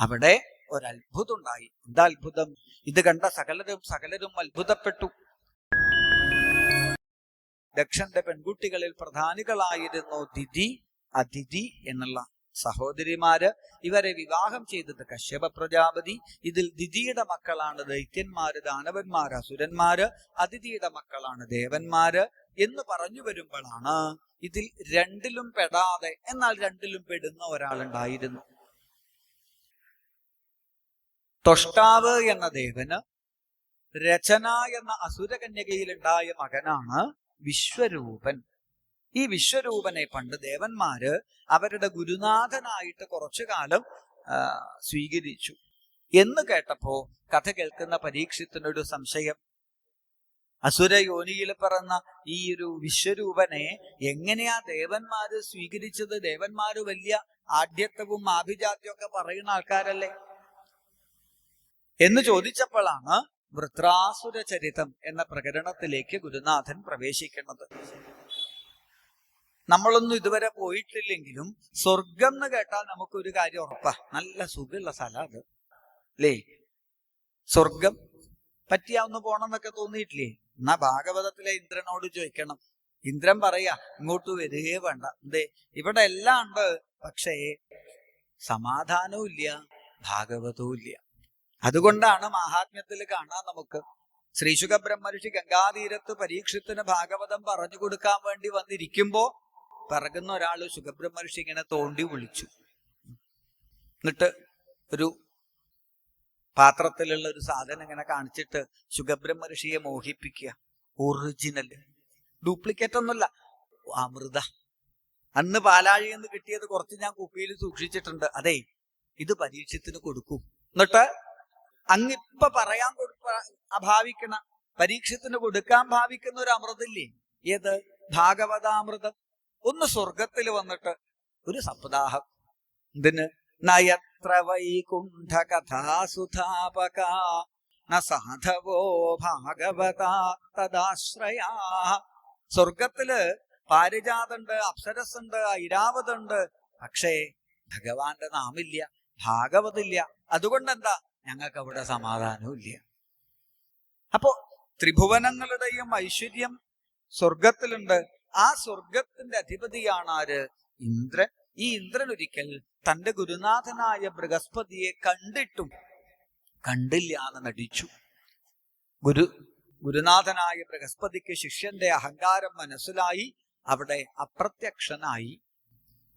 അവിടെ ഒരത്ഭുതം ഉണ്ടായി എന്താ അത്ഭുതം ഇത് കണ്ട സകലരും സകലരും അത്ഭുതപ്പെട്ടു. ദക്ഷന്റെ പെൺകുട്ടികളിൽ പ്രധാനികളായിരുന്നു ദിതി അതിഥി എന്നുള്ള സഹോദരിമാര്. ഇവരെ വിവാഹം ചെയ്തത് കശ്യപ പ്രജാപതി. ഇതിൽ ദിതിയുടെ മക്കളാണ് ദൈത്യന്മാര് ദാനവന്മാര് അസുരന്മാര്. അതിഥിയുടെ മക്കളാണ് ദേവന്മാര് എന്ന് പറഞ്ഞു വരുമ്പോഴാണ് ഇതിൽ രണ്ടിലും പെടാതെ എന്നാൽ രണ്ടിലും പെടുന്ന ഒരാളുണ്ടായിരുന്നു. തൊഷ്ടാവ് എന്ന ദേവന് രചന എന്ന അസുരകന്യകയിൽ അസുരകന്യകയിലുണ്ടായ മകനാണ് വിശ്വരൂപൻ. ഈ വിശ്വരൂപനെ പണ്ട് ദേവന്മാര് അവരുടെ ഗുരുനാഥനായിട്ട് കുറച്ചു കാലം സ്വീകരിച്ചു. എന്ന് കേട്ടപ്പോ കഥ കേൾക്കുന്ന പരീക്ഷത്തിനൊരു സംശയം. അസുര യോനിയിൽ പിറന്ന ഈ ഒരു വിശ്വരൂപനെ എങ്ങനെയാ ദേവന്മാര് സ്വീകരിച്ചത്? ദേവന്മാര് വലിയ ആഢ്യത്വവും ആഭിജാത്യവും ഒക്കെ പറയുന്ന ആൾക്കാരല്ലേ? എന്ന് ചോദിച്ചപ്പോഴാണ് വൃത്രാസുര ചരിതം എന്ന പ്രകരണത്തിലേക്ക് ഗുരുനാഥൻ പ്രവേശിക്കുന്നത്. നമ്മളൊന്നും ഇതുവരെ പോയിട്ടില്ലെങ്കിലും സ്വർഗം എന്ന് കേട്ടാൽ നമുക്കൊരു കാര്യം ഉറപ്പാ. നല്ല സുഖമുള്ള സ്ഥലം അത്. അല്ലേ? സ്വർഗം പറ്റിയാവുന്ന പോണെന്നൊക്കെ തോന്നിയിട്ടില്ലേ? എന്നാ ഭാഗവതത്തിലെ ഇന്ദ്രനോട് ചോദിക്കണം. ഇന്ദ്രൻ പറയാ ഇങ്ങോട്ട് വരികയേ വേണ്ട. എന്തേ ഇവിടെ എല്ലാം ഉണ്ട്. പക്ഷേ സമാധാനവും ഇല്ല. ഭാഗവതവും ഇല്ല. അതുകൊണ്ടാണ് മഹാത്മ്യത്തിൽ കാണാൻ നമുക്ക്. ശ്രീശുഖ ബ്രഹ്മർഷി ഗംഗാതീരത്ത് പരീക്ഷത്തിന് ഭാഗവതം പറഞ്ഞു കൊടുക്കാൻ വേണ്ടി വന്നിരിക്കുമ്പോ പിറകുന്ന ഒരാൾ സുഖബ്രഹ്മർഷി ഇങ്ങനെ തോണ്ടി വിളിച്ചു. എന്നിട്ട് ഒരു പാത്രത്തിലുള്ള ഒരു സാധനം ഇങ്ങനെ കാണിച്ചിട്ട് സുഖബ്രഹ്മർഷിയെ മോഹിപ്പിക്കുക. ഒറിജിനൽ ഡ്യൂപ്ലിക്കേറ്റ് ഒന്നുമല്ല. അമൃത. അന്ന് പാലാഴി എന്ന് കിട്ടിയത് കുറച്ച് ഞാൻ കുപ്പിയിൽ സൂക്ഷിച്ചിട്ടുണ്ട്. അതെ ഇത് പരീക്ഷത്തിന് കൊടുക്കും. എന്നിട്ട് അങ്ങിപ്പ പറയാൻ കൊടുക്ക അഭാവിക്കണ പരീക്ഷത്തിന് കൊടുക്കാൻ ഭാവിക്കുന്ന ഒരു അമൃതില്ലേ? ഏത്? ഭാഗവതാമൃതം. ഒന്ന് സ്വർഗത്തിൽ വന്നിട്ട് ഒരു സപ്താഹം. ഇതിന് നയത്ര വൈകുണ്ഠ കഥാസുധാപക ന സാധവോ ഭാഗവത തദാശ്രയാ. സ്വർഗത്തിൽ പാരിജാതുണ്ട് അപ്സരസുണ്ട് ഐരാവതുണ്ട്. പക്ഷേ ഭഗവാന്റെ നാമില്ല ഭാഗവതില്ല. അതുകൊണ്ട് എന്താ ഞങ്ങൾക്ക് അവിടെ സമാധാനവും ഇല്ല അപ്പോ ത്രിഭുവനങ്ങളുടെയും ഐശ്വര്യം സ്വർഗത്തിലുണ്ട് ആ സ്വർഗത്തിന്റെ അധിപതിയാണ് ആര്? ഇന്ദ്രൻ. ഈ ഇന്ദ്രൻ ഒരിക്കൽ തന്റെ ഗുരുനാഥനായ ബൃഹസ്പതിയെ കണ്ടിട്ടും കണ്ടില്ല എന്ന് നടിച്ചു. ഗുരു ഗുരുനാഥനായ ബൃഹസ്പതിക്ക് ശിഷ്യന്റെ അഹങ്കാരം മനസ്സിലായി. അവിടെ അപ്രത്യക്ഷനായി.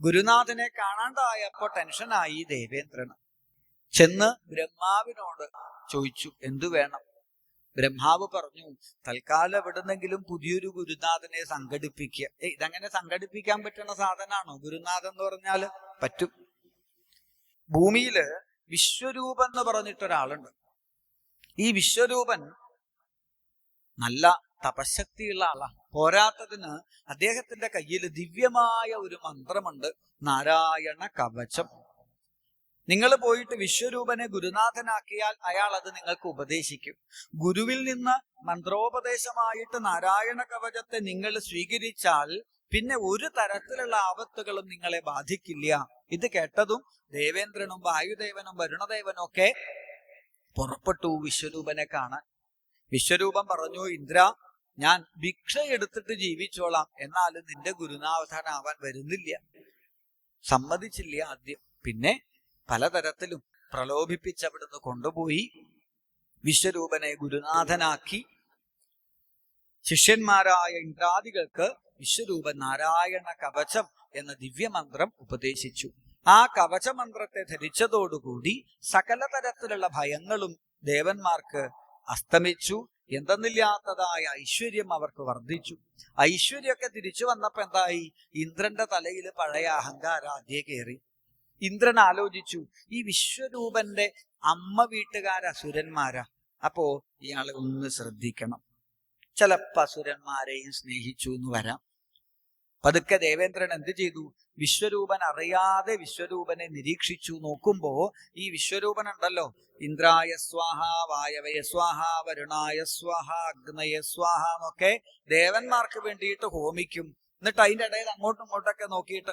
ഗുരുനാഥനെ കാണാണ്ടായപ്പോ ടെൻഷനായി ദേവേന്ദ്രന്. ചെന്ന് ബ്രഹ്മാവിനോട് ചോദിച്ചു എന്തു വേണം? ബ്രഹ്മാവ് പറഞ്ഞു തൽക്കാലം എവിടുന്നെങ്കിലും പുതിയൊരു ഗുരുനാഥനെ സംഘടിപ്പിക്കുക. ഏയ് ഇതങ്ങനെ സംഘടിപ്പിക്കാൻ പറ്റുന്ന സാധനമാണോ ഗുരുനാഥൻ എന്ന് പറഞ്ഞാൽ പറ്റും. ഭൂമിയിൽ വിശ്വരൂപൻ എന്ന് പറഞ്ഞിട്ടൊരാളുണ്ട്. ഈ വിശ്വരൂപൻ നല്ല തപശക്തിയുള്ള ആളാണ് പോരാത്തതിന് അദ്ദേഹത്തിന്റെ കയ്യിൽ ദിവ്യമായ ഒരു മന്ത്രമുണ്ട് നാരായണ കവചം. നിങ്ങൾ പോയിട്ട് വിശ്വരൂപനെ ഗുരുനാഥനാക്കിയാൽ അയാൾ അത് നിങ്ങൾക്ക് ഉപദേശിക്കും. ഗുരുവിൽ നിന്ന് മന്ത്രോപദേശമായിട്ട് നാരായണ കവചത്തെ നിങ്ങൾ സ്വീകരിച്ചാൽ പിന്നെ ഒരു തരത്തിലുള്ള ആപത്തുകളും നിങ്ങളെ ബാധിക്കില്ല. ഇത് കേട്ടതും ദേവേന്ദ്രനും വായുദേവനും വരുണദേവനും ഒക്കെ പുറപ്പെട്ടു വിശ്വരൂപനെ കാണാൻ. വിശ്വരൂപം പറഞ്ഞു ഇന്ദ്ര ഞാൻ ഭിക്ഷ എടുത്തിട്ട് ജീവിച്ചോളാം. എന്നാലും നിന്റെ ഗുരുനാഥനാവാൻ വരുന്നില്ല. സമ്മതിച്ചില്ല ആദ്യം. പിന്നെ പലതരത്തിലും പ്രലോഭിപ്പിച്ച് അവിടുന്ന് കൊണ്ടുപോയി വിശ്വരൂപനെ ഗുരുനാഥനാക്കി. ശിഷ്യന്മാരായ ഇന്ദ്രാദികൾക്ക് വിശ്വരൂപ നാരായണ കവചം എന്ന ദിവ്യമന്ത്രം ഉപദേശിച്ചു. ആ കവചമന്ത്രത്തെ ധരിച്ചതോടുകൂടി സകല തരത്തിലുള്ള ഭയങ്ങളും ദേവന്മാർക്ക് അസ്തമിച്ചു. എന്തെന്നില്ലാത്തതായ ഐശ്വര്യം അവർക്ക് വർദ്ധിച്ചു. ഐശ്വര്യമൊക്കെ തിരിച്ചു വന്നപ്പോ എന്തായി? ഇന്ദ്രന്റെ തലയിൽ പഴയ അഹങ്കാരാദ്യ കയറി ഇന്ദ്രൻ ആലോചിച്ചു ഈ വിശ്വരൂപന്റെ അമ്മ വീട്ടുകാര അസുരന്മാരാ അപ്പോ ഇയാളെ ഒന്ന് ശ്രദ്ധിക്കണം. ചിലപ്പോ അസുരന്മാരെയും സ്നേഹിച്ചു എന്ന് വരാം. പതുക്കെ ദേവേന്ദ്രൻ എന്ത് ചെയ്തു? വിശ്വരൂപൻ അറിയാതെ വിശ്വരൂപനെ നിരീക്ഷിച്ചു നോക്കുമ്പോ ഈ വിശ്വരൂപൻ ഉണ്ടല്ലോ ഇന്ദ്രായ സ്വാഹ വായവയ സ്വാഹ വരുണായ സ്വാഹ അഗ്നയ സ്വാഹ എന്നൊക്കെ ദേവന്മാർക്ക് വേണ്ടിയിട്ട് ഹോമിക്കും. എന്നിട്ട് അതിന്റെ ഇടയിൽ അങ്ങോട്ടും ഇങ്ങോട്ടൊക്കെ നോക്കിയിട്ട്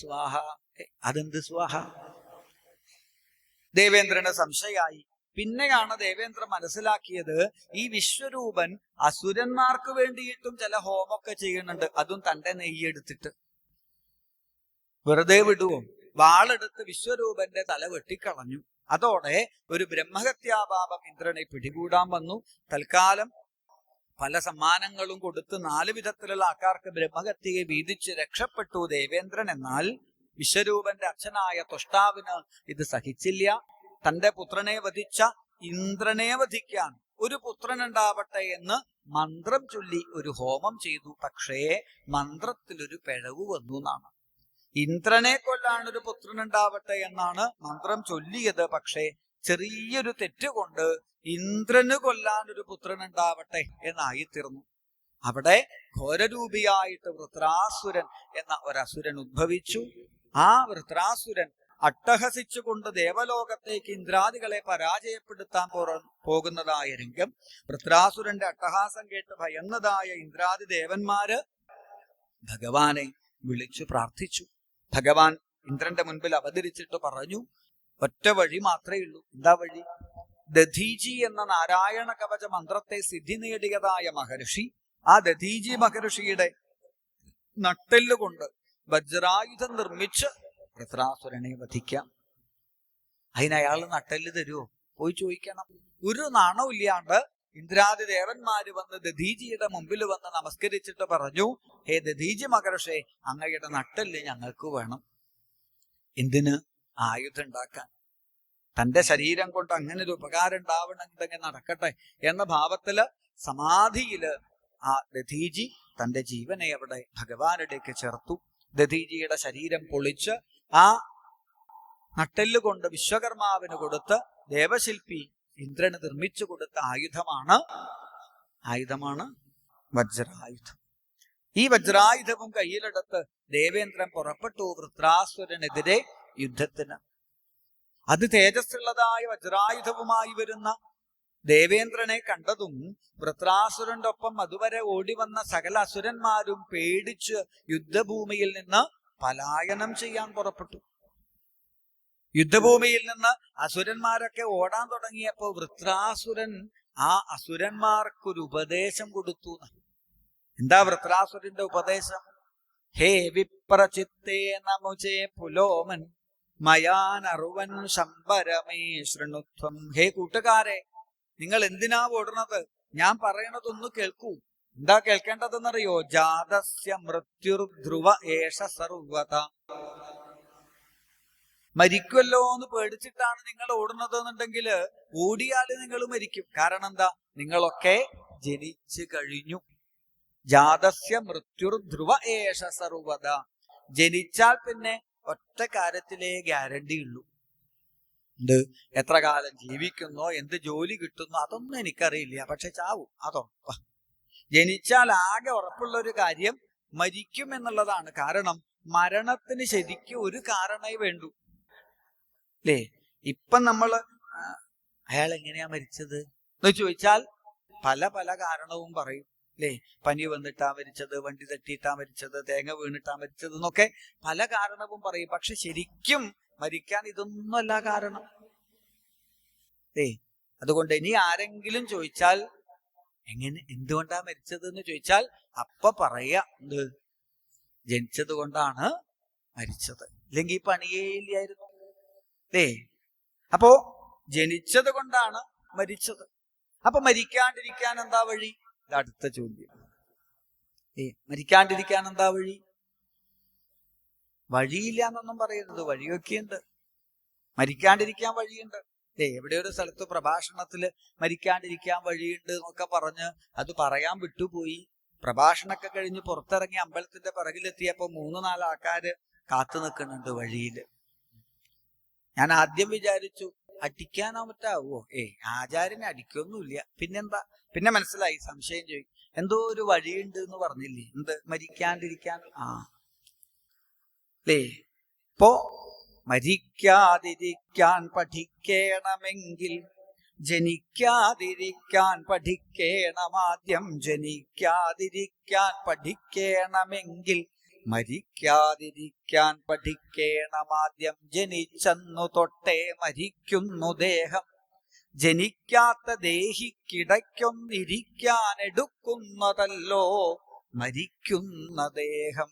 സ്വാഹ അതെന്ത് സ്വാഹ? ദേവേന്ദ്രന് സംശയായി പിന്നെയാണ് ദേവേന്ദ്രൻ മനസ്സിലാക്കിയത് ഈ വിശ്വരൂപൻ അസുരന്മാർക്ക് വേണ്ടിയിട്ടും ചില ഹോമൊക്കെ ചെയ്യുന്നുണ്ട്. അതും തന്റെ നെയ്യെടുത്തിട്ട്. വെറുതെ വിടുവോ വാളെടുത്ത് വിശ്വരൂപന്റെ തല വെട്ടിക്കളഞ്ഞു. അതോടെ ഒരു ബ്രഹ്മഹത്യാപാപം ഇന്ദ്രനെ പിടികൂടാൻ വന്നു. തൽക്കാലം പല സമ്മാനങ്ങളും കൊടുത്ത് നാല് വിധത്തിലുള്ള ആൾക്കാർക്ക് ബ്രഹ്മഹത്യയെ വീതിച്ച് രക്ഷപ്പെട്ടു ദേവേന്ദ്രൻ. എന്നാൽ വിശ്വരൂപന്റെ അച്ഛനായ തൊഷ്ടാവിന് ഇത് സഹിച്ചില്ല. തന്റെ പുത്രനെ വധിച്ച ഇന്ദ്രനെ വധിക്കാൻ ഒരു പുത്രൻ ഉണ്ടാവട്ടെ എന്ന് മന്ത്രം ചൊല്ലി ഒരു ഹോമം ചെയ്തു. പക്ഷേ മന്ത്രത്തിലൊരു പിഴവ് വന്നു എന്നാണ്. ഇന്ദ്രനെ കൊല്ലാൻ ഒരു പുത്രൻ ഉണ്ടാവട്ടെ എന്നാണ് മന്ത്രം ചൊല്ലിയത്. പക്ഷേ ചെറിയൊരു തെറ്റ് കൊണ്ട് ഇന്ദ്രന് കൊല്ലാൻ ഒരു പുത്രൻ ഉണ്ടാവട്ടെ എന്നായി അവിടെ ഘോരരൂപിയായിട്ട് വൃത്രാസുരൻ എന്ന ഒരസുരൻ ഉദ്ഭവിച്ചു. ആ വൃത്രാസുരൻ അട്ടഹസിച്ചുകൊണ്ട് ദേവലോകത്തേക്ക് ഇന്ദ്രാദികളെ പരാജയപ്പെടുത്താൻ പോകുന്നതായ രംഗം. വൃത്രാസുരന്റെ അട്ടഹാസം കേട്ട് ഭയന്നതായ ഇന്ദ്രാദി ദേവന്മാര് ഭഗവാനെ വിളിച്ചു പ്രാർത്ഥിച്ചു. ഭഗവാൻ ഇന്ദ്രന്റെ മുൻപിൽ അവതരിച്ചിട്ട് പറഞ്ഞു ഒറ്റ വഴി മാത്രമേ ഉള്ളൂ. എന്താ വഴി? ദധീജി എന്ന നാരായണ കവച മന്ത്രത്തെ സിദ്ധി നേടിയതായ മഹർഷി ആ ദധീജി മഹർഷിയുടെ നട്ടെല്ലുകൊണ്ട് വജ്രായുധം നിർമ്മിച്ച് വൃത്രാസുരനെ വധിക്കാം. അതിന് അയാൾ നട്ടൽ തരുമോ പോയി ചോദിക്കണം. ഒരു നാണവും ഇല്ലാണ്ട് ഇന്ദ്രാദി ദേവന്മാര് വന്ന് ദധീജിയുടെ മുമ്പിൽ വന്ന് നമസ്കരിച്ചിട്ട് പറഞ്ഞു ഹേ ദധീജി മകർഷേ അങ്ങയുടെ നട്ടൽ ഞങ്ങൾക്ക് വേണം. എന്തിന് ആയുധം ഉണ്ടാക്കാൻ? തന്റെ ശരീരം കൊണ്ട് അങ്ങനെ ഒരു ഉപകാരം ഉണ്ടാവണമെങ്കിൽ നടക്കട്ടെ എന്ന ഭാവത്തിൽ സമാധിയിൽ ആ ദധീജി തന്റെ ജീവനെ അവിടെ ഭഗവാനിടേക്ക് ചേർത്തു. ദധീജിയുടെ ശരീരം പൊളിച്ച് ആ നട്ടെല്ല് കൊണ്ട് വിശ്വകർമാവിന് കൊടുത്ത് ദേവശില്പി ഇന്ദ്രന് നിർമ്മിച്ചു കൊടുത്ത ആയുധമാണ് ആയുധമാണ് വജ്രായുധം. ഈ വജ്രായുധവും കയ്യിലെടുത്ത് ദേവേന്ദ്രൻ പുറപ്പെട്ടു വൃത്രാസുരനെതിരെ യുദ്ധത്തിന്. അത് തേജസ്സുള്ളതായ വജ്രായുധവുമായി വരുന്ന ദേവേന്ദ്രനെ കണ്ടതും വൃത്രാസുരന്റെ ഒപ്പം അതുവരെ ഓടി വന്ന സകല അസുരന്മാരും പേടിച്ച് യുദ്ധഭൂമിയിൽ നിന്ന് പലായനം ചെയ്യാൻ പുറപ്പെട്ടു. യുദ്ധഭൂമിയിൽ നിന്ന് അസുരന്മാരൊക്കെ ഓടാൻ തുടങ്ങിയപ്പോ വൃത്രാസുരൻ ആ അസുരന്മാർക്കൊരു ഉപദേശം കൊടുത്തു. എന്താ വൃത്രാസുരന്റെ ഉപദേശം? ഹേ വിപ്രചിത്തേ നമുചേ പുലോമൻ മയാനറുവൻ ശമ്പരമേ ശൃണുത്വം. ഹേ കൂട്ടുകാരെ നിങ്ങൾ എന്തിനാ ഓടുന്നത് ഞാൻ പറയണതൊന്ന് കേൾക്കൂ. എന്താ കേൾക്കേണ്ടതെന്നറിയോ? ജാതസ്യ മൃത്യുർ ധ്രുവ ഏഷ സർവത. മരിക്കുമല്ലോ എന്ന് പേടിച്ചിട്ടാണ് നിങ്ങൾ ഓടുന്നത് എന്നുണ്ടെങ്കിൽ ഓടിയാൽ നിങ്ങൾ മരിക്കും. കാരണം എന്താ? നിങ്ങളൊക്കെ ജനിച്ചു കഴിഞ്ഞു. ജാതസ്യ മൃത്യുർ ധ്രുവ ഏഷ സർവത. ജനിച്ചാൽ പിന്നെ ഒറ്റ കാര്യത്തിലേ ഗ്യാരണ്ടി ഉള്ളൂ. എന്ത് എത്ര കാലം ജീവിക്കുന്നോ എന്ത് ജോലി കിട്ടുന്നോ അതൊന്നും എനിക്കറിയില്ല. പക്ഷെ ചാവും. അതുറപ്പാ ജനിച്ചാൽ ആകെ ഉറപ്പുള്ള ഒരു കാര്യം മരിക്കും എന്നുള്ളതാണ്. കാരണം മരണത്തിന് ശരിക്കും ഒരു കാരണമേ വേണ്ടു. അല്ലേ ഇപ്പം നമ്മൾ അയാൾ എങ്ങനെയാ മരിച്ചത്? എന്ന് ചോദിച്ചാൽ പല പല കാരണവും പറയും. അല്ലേ പനി വന്നിട്ടാ മരിച്ചത് വണ്ടി തട്ടിയിട്ടാ മരിച്ചത് തേങ്ങ വീണിട്ടാ മരിച്ചത് എന്നൊക്കെ പല കാരണവും പറയും. പക്ഷെ ശരിക്കും മരിക്കാൻ ഇതൊന്നുമല്ല കാരണം. ഏ അതുകൊണ്ട് ഇനി ആരെങ്കിലും ചോദിച്ചാൽ എങ്ങനെ എന്തുകൊണ്ടാ മരിച്ചത് എന്ന് ചോദിച്ചാൽ അപ്പ പറയാ എന്ത്? ജനിച്ചത് കൊണ്ടാണ് മരിച്ചത്. ഇല്ലെങ്കിൽ പണിയേ ഇല്ലായിരുന്നു ഏ അപ്പോ ജനിച്ചത് കൊണ്ടാണ് മരിച്ചത്. അപ്പൊ മരിക്കാണ്ടിരിക്കാൻ എന്താ വഴി? ഇത് അടുത്ത ചോദ്യം. ഏ മരിക്കാണ്ടിരിക്കാൻ എന്താ വഴി? വഴിയില്ല എന്നൊന്നും പറയരുത് വഴിയൊക്കെ ഉണ്ട് മരിക്കാണ്ടിരിക്കാൻ വഴിയുണ്ട്. ഏ എവിടെ ഒരു സ്ഥലത്ത് പ്രഭാഷണത്തിൽ മരിക്കാണ്ടിരിക്കാൻ വഴിയുണ്ട് എന്നൊക്കെ പറഞ്ഞ് അത് പറയാൻ വിട്ടുപോയി. പ്രഭാഷണമൊക്കെ കഴിഞ്ഞ് പുറത്തിറങ്ങി അമ്പലത്തിന്റെ പിറകിലെത്തിയപ്പോ മൂന്ന് നാല് ആൾക്കാര് കാത്തു നിൽക്കുന്നുണ്ട് വഴിയിൽ. ഞാൻ ആദ്യം വിചാരിച്ചു അടിക്കാനോ പറ്റാവോ ഏ ആചാര്യനെ അടിക്കൊന്നുമില്ല. പിന്നെന്താ? പിന്നെ മനസ്സിലായി സംശയം ചോദിക്കും എന്തോ ഒരു വഴിയുണ്ട് എന്ന് പറഞ്ഞില്ലേ? എന്ത്? മരിക്കാണ്ടിരിക്കാൻ? ആ. അല്ലേ ഇപ്പോ മരിക്കാതിരിക്കാൻ പഠിക്കണമെങ്കിൽ ജനിക്കാതിരിക്കാൻ പഠിക്കണം. ആദ്യം ജനിക്കാതിരിക്കാൻ പഠിക്കണമെങ്കിൽ മരിക്കാതിരിക്കാൻ പഠിക്കേണമാദ്യം ജനിച്ചെന്നു തൊട്ടേ മരിക്കുന്നു ദേഹം. ജനിക്കാത്ത ദേഹിക്കിടയ്ക്കൊന്നിരിക്കാൻ എടുക്കുന്നതല്ലോ മരിക്കുന്ന ദേഹം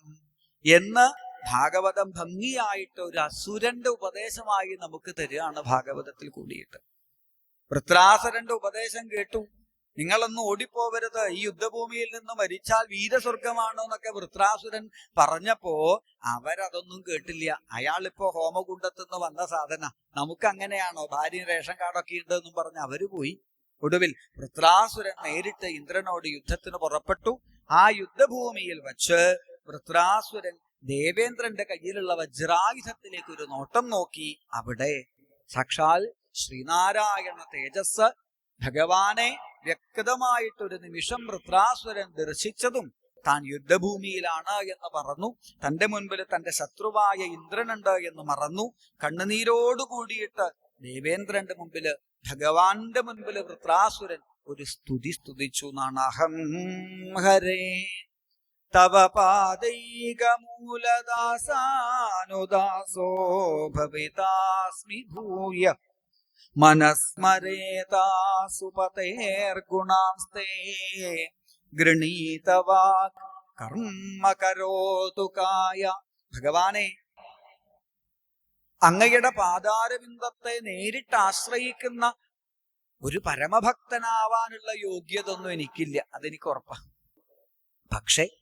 എന്ന് ഭാഗവതം ഭംഗിയായിട്ട് ഒരു അസുരന്റെ ഉപദേശമായി നമുക്ക് തരികയാണ് ഭാഗവതത്തിൽ കൂടിയിട്ട്. വൃത്രാസുരന്റെ ഉപദേശം കേട്ടു. നിങ്ങളൊന്നും ഓടിപ്പോവരുത്. ഈ യുദ്ധഭൂമിയിൽ നിന്ന് മരിച്ചാൽ വീരസ്വർഗമാണോ എന്നൊക്കെ വൃത്രാസുരൻ പറഞ്ഞപ്പോ അവരതൊന്നും കേട്ടില്ല. അയാളിപ്പോ ഹോമകുണ്ടത്തുനിന്ന് വന്ന സാധന. നമുക്ക് അങ്ങനെയാണോ ഭാര്യ റേഷൻ കാർഡൊക്കെ ഉണ്ട് എന്നും പറഞ്ഞ് അവർ പോയി. ഒടുവിൽ വൃത്രാസുരൻ നേരിട്ട് ഇന്ദ്രനോട് യുദ്ധത്തിന് പുറപ്പെട്ടു. ആ യുദ്ധഭൂമിയിൽ വച്ച് വൃത്രാസുരൻ ദേവേന്ദ്രന്റെ കയ്യിലുള്ള വജ്രായുധത്തിലേക്ക് ഒരു നോട്ടം നോക്കി അവിടെ സാക്ഷാൽ ശ്രീനാരായണ തേജസ് ഭഗവാനെ വ്യക്തമായിട്ടൊരു നിമിഷം വൃത്രാസുരൻ ദർശിച്ചതും താൻ യുദ്ധഭൂമിയിലാണ് എന്ന് പറഞ്ഞു. തന്റെ മുൻപിൽ തന്റെ ശത്രുവായ ഇന്ദ്രനുണ്ട് എന്ന് മറന്നു. കണ്ണുനീരോടുകൂടിയിട്ട് ദേവേന്ദ്രന്റെ മുമ്പിൽ ഭഗവാന്റെ മുൻപിൽ വൃത്രാസുരൻ ഒരു സ്തുതി സ്തുതിച്ചു. നാണഹം ഹരേ. തവ പാദൈകമൂലദാസാനുദാസോ ഭവിതാസ്മി ഭൂയ. മനസ്മരേതാസുപതേർഗുണാംസ്തേ. ഗൃണീതവാ കർമ്മ കരോതു കായ. ഭഗവാനെ അങ്ങയുടെ പാദാരവിന്ദത്തെ നേരിട്ട് ആശ്രയിക്കുന്ന ഒരു പരമഭക്തനാവാനുള്ള യോഗ്യത ഒന്നും എനിക്കില്ല. അതെനിക്ക് ഉറപ്പാണ് പക്ഷെ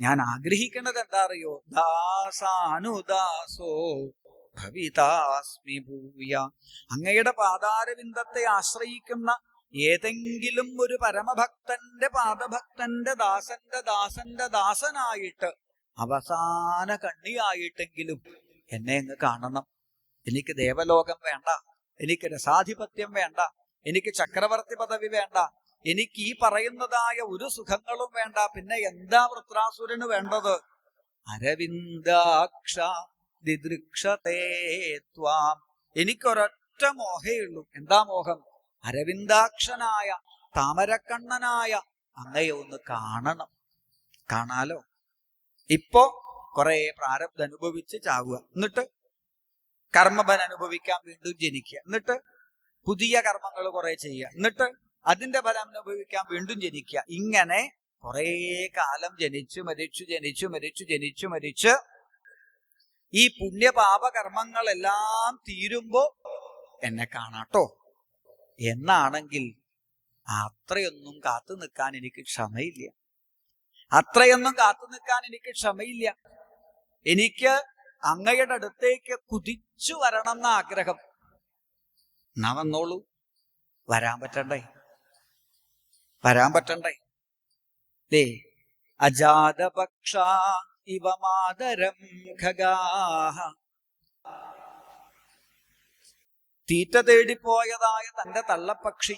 ഞാൻ ആഗ്രഹിക്കുന്നത് എന്താ അറിയോ ദാസാനുദാസോ ഭവിതാസ്മി ഭൂയ. അങ്ങയുടെ പാതാരവിന്ദത്തെ ആശ്രയിക്കുന്ന ഏതെങ്കിലും ഒരു പരമഭക്തന്റെ പാദഭക്തന്റെ ദാസന്റെ ദാസന്റെ ദാസനായിട്ട് അവസാന കണ്ണിയായിട്ടെങ്കിലും എന്നെ അങ്ങ് കാണണം. എനിക്ക് ദേവലോകം വേണ്ട. എനിക്ക് രസാധിപത്യം വേണ്ട. എനിക്ക് ചക്രവർത്തി പദവി വേണ്ട. എനിക്ക് ഈ പറയുന്നതായ ഒരു സുഖങ്ങളും വേണ്ട. പിന്നെ എന്താ വൃത്രാസുരന് വേണ്ടത്? അരവിന്ദാക്ഷ ദിദൃക്ഷതേ എനിക്കൊരൊറ്റ മോഹയുള്ളൂ എന്താ മോഹം? അരവിന്ദാക്ഷനായ താമരക്കണ്ണനായ അങ്ങയെ ഒന്ന് കാണണം. കാണാലോ? ഇപ്പോ കുറെ പ്രാരബ്ധ അനുഭവിച്ച് ചാവുക. എന്നിട്ട് കർമ്മബൻ അനുഭവിക്കാൻ വീണ്ടും ജനിക്കുക. എന്നിട്ട് പുതിയ കർമ്മങ്ങൾ കുറെ ചെയ്യുക. എന്നിട്ട് അതിന്റെ ഫലം അനുഭവിക്കാൻ വീണ്ടും ജനിക്കുക. ഇങ്ങനെ കുറേ കാലം ജനിച്ചു മരിച്ചു ജനിച്ചു മരിച്ചു ജനിച്ചു മരിച്ച് ഈ പുണ്യപാപകർമ്മങ്ങളെല്ലാം തീരുമ്പോ എന്നെ കാണാട്ടോ എന്നാണെങ്കിൽ അത്രയൊന്നും കാത്തു നിൽക്കാൻ എനിക്ക് ക്ഷമയില്ല. അത്രയൊന്നും കാത്തു നിൽക്കാൻ എനിക്ക് ക്ഷമയില്ല. എനിക്ക് അങ്ങയുടെ അടുത്തേക്ക് കുതിച്ചു വരണം എന്ന ആഗ്രഹം എന്നാ വന്നോളൂ. വരാൻ പറ്റണ്ടേ? വരാൻ പറ്റണ്ടേ? ദേ അജാതപക്ഷ ഇവ മാതരം ഖഗാഹ. തീറ്റ തേടിപ്പോയതായ തന്റെ തള്ളപ്പക്ഷി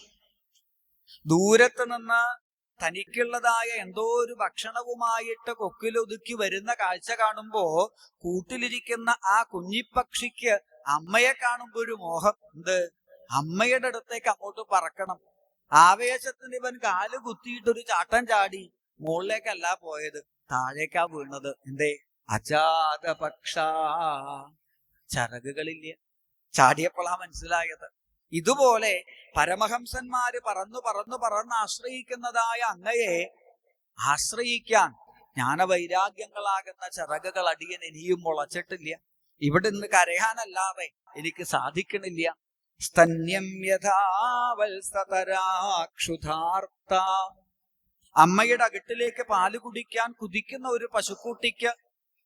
ദൂരത്ത് നിന്ന് തനിക്കുള്ളതായ എന്തോ ഒരു ഭക്ഷണവുമായിട്ട് കൊക്കിലൊതുക്കി വരുന്ന കാഴ്ച കാണുമ്പോ കൂട്ടിലിരിക്കുന്ന ആ കുഞ്ഞിപ്പക്ഷിക്ക് അമ്മയെ കാണുമ്പോ ഒരു മോഹം. എന്ത്? അമ്മയുടെ അടുത്തേക്ക് അങ്ങോട്ട് പറക്കണം. ആവേശത്തിന് ഇവൻ കാൽ കുത്തിയിട്ട് ഒരു ചാട്ടം ചാടി മുകളിലേക്കല്ല പോയത് താഴേക്കാ വീണത്. എന്തേ? അജാത പക്ഷ ചരകുകളില്ല. ചാടിയപ്പോഴാ മനസ്സിലായത്. ഇതുപോലെ പരമഹംസന്മാര് പറന്നു പറന്നു പറന്ന് ആശ്രയിക്കുന്നതായ അങ്ങയെ ആശ്രയിക്കാൻ ജ്ഞാനവൈരാഗ്യങ്ങളാകുന്ന ചിറകുകൾ അടിയൻ ഇനിയും മുളച്ചിട്ടില്ല. ഇവിടെ നിന്ന് കരയാനല്ലാതെ എനിക്ക് സാധിക്കണില്ല. സ്തന്യം യഥാവത്സതരാക്ഷുധാർത്ത അമ്മയുടെ അകട്ടിലേക്ക് പാൽ കുടിക്കാൻ കുതിക്കുന്ന ഒരു പശുക്കുട്ടിക്ക്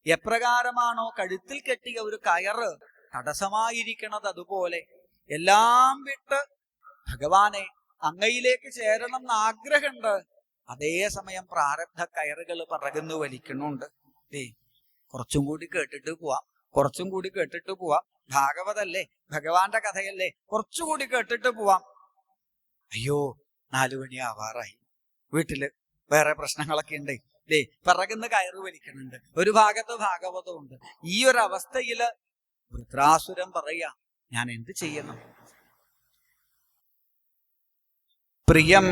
എപ്രകാരമാണോ കഴുത്തിൽ കെട്ടിയ ഒരു കയറ് തടസ്സമായിരിക്കണത് അതുപോലെ എല്ലാം വിട്ട് ഭഗവാനെ അങ്ങയിലേക്ക് ചേരണം എന്ന് ആഗ്രഹമുണ്ട് അതേസമയം പ്രാരബ്ധ കയറുകൾ പറകുന്നു വലിക്കണുണ്ട് ഏ കുറച്ചും കൂടി കേട്ടിട്ട് പോവാം. കുറച്ചും കൂടി കേട്ടിട്ട് പോവാം. ഭാഗവതല്ലേ? ഭഗവാന്റെ കഥയല്ലേ? കുറച്ചുകൂടി കേട്ടിട്ട് പോവാം. അയ്യോ നാലു മണി ആവാറായി. വീട്ടിൽ വേറെ പ്രശ്നങ്ങളൊക്കെ ഉണ്ട്. ദേ പിറകുന്ന് കയറ് വലിക്കുന്നുണ്ട്. ഒരു ഭാഗത്ത് ഭാഗവതമുണ്ട് ഈ ഒരു അവസ്ഥയിൽ വൃത്രാസുരം പറയാ ഞാൻ എന്ത് ചെയ്യണം? പ്രിയം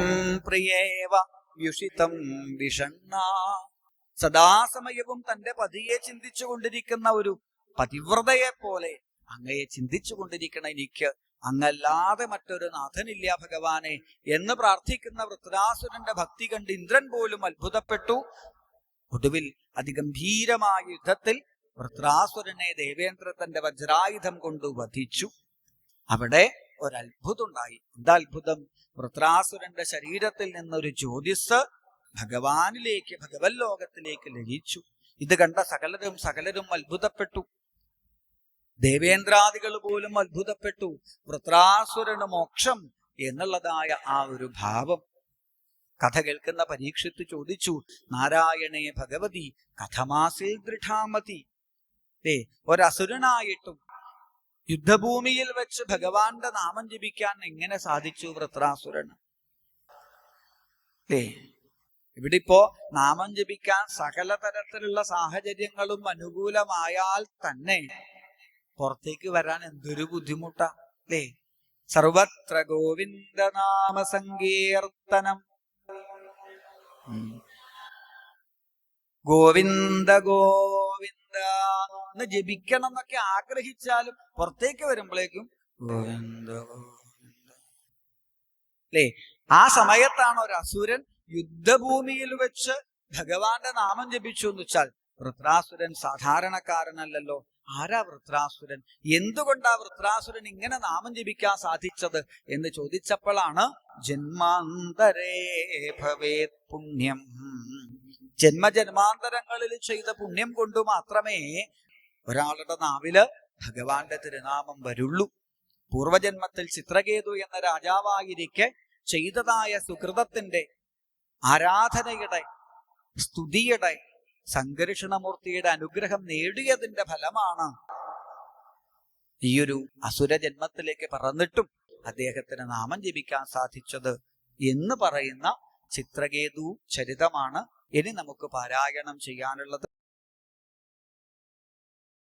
പ്രിയേവ വ്യുഷിതം വിഷണ്ണ. സദാസമയവും തന്റെ പതിയെ ചിന്തിച്ചു കൊണ്ടിരിക്കുന്ന ഒരു പതിവ്രതയെ പോലെ അങ്ങയെ ചിന്തിച്ചു കൊണ്ടിരിക്കണം എനിക്ക് അങ്ങല്ലാതെ മറ്റൊരു നാഥനില്ല ഭഗവാനെ എന്ന് പ്രാർത്ഥിക്കുന്ന വൃത്രാസുരന്റെ ഭക്തി കണ്ട് ഇന്ദ്രൻ പോലും അത്ഭുതപ്പെട്ടു. ഒടുവിൽ അതിഗംഭീരമായ യുദ്ധത്തിൽ വൃത്രാസുരനെ ദേവേന്ദ്ര തന്റെ വജ്രായുധം കൊണ്ട് വധിച്ചു. അവിടെ ഒരത്ഭുതം ഉണ്ടായി എന്താ അത്ഭുതം വൃത്രാസുരന്റെ ശരീരത്തിൽ നിന്നൊരു ജ്യോതിസ് ഭഗവാനിലേക്ക് ഭഗവത് ലോകത്തിലേക്ക് ലയിച്ചു. ഇത് കണ്ട സകലരും സകലരും അത്ഭുതപ്പെട്ടു. ദേവേന്ദ്രാദികൾ പോലും അത്ഭുതപ്പെട്ടു. വൃത്രാസുരന് മോക്ഷം എന്നുള്ളതായ ആ ഒരു ഭാവം. കഥ കേൾക്കുന്ന പരീക്ഷത്ത് ചോദിച്ചു നാരായണേ ഭഗവതി കഥമാസിൽ ദൃഢാമതി. ഏ ഒരസുരനായിട്ടും യുദ്ധഭൂമിയിൽ വെച്ച് ഭഗവാന്റെ നാമം ജപിക്കാൻ എങ്ങനെ സാധിച്ചു വൃത്രാസുരന്? ഏ ഇവിടെ ഇപ്പോ നാമം ജപിക്കാൻ സകല തരത്തിലുള്ള സാഹചര്യങ്ങളും അനുകൂലമായാൽ തന്നെ പുറത്തേക്ക് വരാൻ എന്തൊരു ബുദ്ധിമുട്ടാ അല്ലേ? സർവത്ര ഗോവിന്ദ നാമ സങ്കീർത്തനം. ഗോവിന്ദ ഗോവിന്ദ എന്ന് ജപിക്കണം എന്നൊക്കെ ആഗ്രഹിച്ചാലും പുറത്തേക്ക് വരുമ്പോഴേക്കും ഗോവിന്ദ ഗോവിന്ദ. അല്ലേ? ആ സമയത്താണ് ഒരു അസുരൻ യുദ്ധഭൂമിയിൽ വെച്ച് ഭഗവാന്റെ നാമം ജപിച്ചു എന്ന് വെച്ചാൽ വൃത്രാസുരൻ സാധാരണക്കാരനല്ലല്ലോ. ആരാ വൃത്രാസുരൻ? എന്തുകൊണ്ടാ വൃത്രാസുരൻ ഇങ്ങനെ നാമം ജപിക്കാൻ സാധിച്ചത്? എന്ന് ചോദിച്ചപ്പോഴാണ് ജന്മാന്തരേ ഭവേത് പുണ്യം. ജന്മജന്മാന്തരങ്ങളിൽ ചെയ്ത പുണ്യം കൊണ്ട് മാത്രമേ ഒരാളുടെ നാവിൽ ഭഗവാന്റെ തിരുനാമം വരുള്ളൂ. പൂർവജന്മത്തിൽ ചിത്രകേതു എന്ന രാജാവായിരിക്കെ ചെയ്തതായ സുഹൃതത്തിന്റെ ആരാധനയുടെ സ്തുതിയുടെ സംഘർഷണമൂർത്തിയുടെ അനുഗ്രഹം നേടിയതിന്റെ ഫലമാണ് ഈയൊരു അസുര ജന്മത്തിലേക്ക് പറന്നിട്ടും അദ്ദേഹത്തിന് നാമം ജപിക്കാൻ സാധിച്ചത് എന്ന് പറയുന്ന ചിത്രകേതു ചരിതമാണ്. ഇനി നമുക്ക് പാരായണം ചെയ്യാനുള്ളത്.